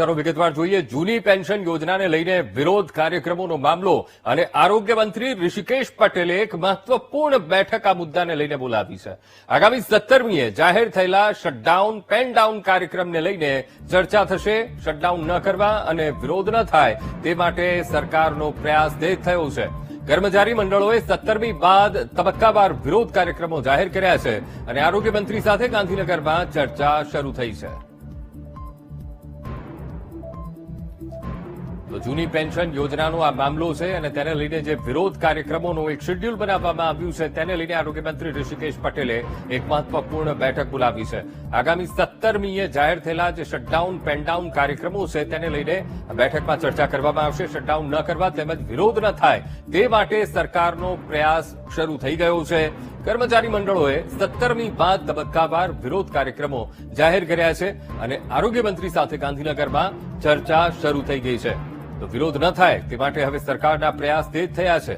સમાચારો વિગતવાર જોઈએ. જૂની પેન્શન યોજનાને લઈને વિરોધ કાર્યક્રમોનો મામલો અને આરોગ્ય મંત્રી ઋષિકેશ પટેલે એક મહત્વપૂર્ણ બેઠક આ મુદ્દાને લઈને બોલાવી છે. આગામી સત્તરમીએ જાહેર થયેલા શટડાઉન પેન ડાઉન કાર્યક્રમને લઈને ચર્ચા થશે. શટડાઉન ન કરવા અને વિરોધ ન થાય તે માટે સરકારનો પ્રયાસ તેજ થયો છે. કર્મચારી મંડળોએ સત્તરમી બાદ તબક્કાવાર વિરોધ કાર્યક્રમો જાહેર કર્યા છે અને આરોગ્ય મંત્રી સાથે ગાંધીનગરમાં ચર્ચા શરૂ થઈ છે. તો જૂની પેન્શન યોજનાનો આ મામલો છે અને તેને લઈને જે વિરોધ કાર્યક્રમોનું એક શેડ્યુલ બનાવવામાં આવ્યું છે, તેને લઈને આરોગ્યમંત્રી ઋષિકેશ પટેલે એક મહત્વપૂર્ણ બેઠક બોલાવી છે. આગામી સત્તરમીએ જાહેર થયેલા જે શટડાઉન પેનડાઉન કાર્યક્રમો છે, તેને લઈને બેઠકમાં ચર્ચા કરવામાં આવશે. શટડાઉન ન કરવા તેમજ વિરોધ ન થાય તે માટે સરકારનો પ્રયાસ શરૂ થઈ ગયો છે. કર્મચારી મંડળોએ સત્તરમી બાદ તબક્કાવાર વિરોધ કાર્યક્રમો જાહેર કર્યા છે અને આરોગ્ય મંત્રી સાથે ગાંધીનગરમાં ચર્ચા શરૂ થઈ ગઈ છે. તો વિરોધ ન થાય તે માટે હવે સરકારના પ્રયાસ તેજ થયા છે.